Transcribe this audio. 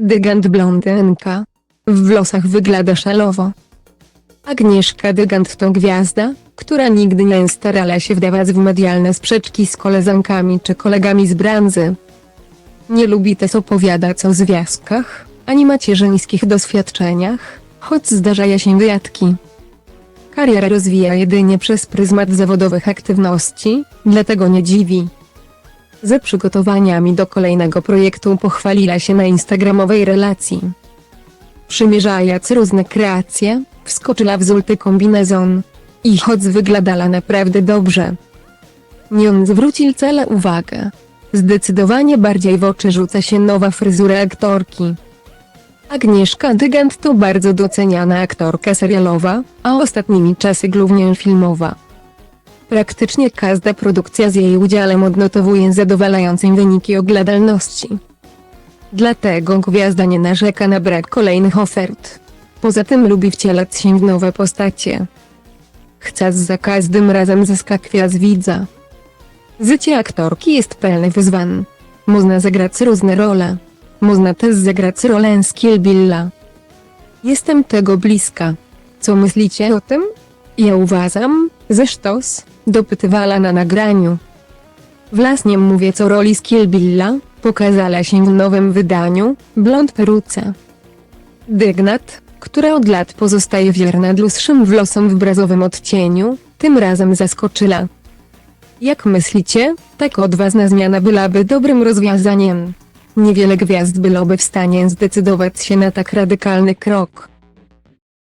Dygant blondynka. W włosach wygląda szalowo. Agnieszka Dygant to gwiazda, która nigdy nie starała się wdawać w medialne sprzeczki z koleżankami czy kolegami z branży. Nie lubi też opowiadać o związkach, ani macierzyńskich doświadczeniach, choć zdarzają się wyjadki. Kariera rozwija jedynie przez pryzmat zawodowych aktywności, dlatego nie dziwi. Ze przygotowaniami do kolejnego projektu pochwaliła się na instagramowej relacji. Przymierzając różne kreacje, wskoczyła w zulty kombinezon. I choć wyglądała naprawdę dobrze. Nie on zwrócił cele uwagę. Zdecydowanie bardziej w oczy rzuca się nowa fryzura aktorki. Agnieszka Dygant to bardzo doceniana aktorka serialowa, a ostatnimi czasy głównie filmowa. Praktycznie każda produkcja z jej udziałem odnotowuje zadowalające wyniki oglądalności. Dlatego gwiazda nie narzeka na brak kolejnych ofert. Poza tym lubi wcielać się w nowe postacie. Chce za każdym razem zaskakiwać widza. Życie aktorki jest pełne wyzwań. Można zagrać różne role. Można też zagrać rolę z Kill Billa. Jestem tego bliska. Co myślicie o tym? Ja uważam, że sztos, dopytywała na nagraniu. Własnie mówię co roli z Billa, pokazała się w nowym wydaniu, blond peruce. Dygnat, która od lat pozostaje wierna dłuższym włosom w brazowym odcieniu, tym razem zaskoczyła. Jak myślicie, tak odważna zmiana byłaby dobrym rozwiązaniem? Niewiele gwiazd byłoby w stanie zdecydować się na tak radykalny krok.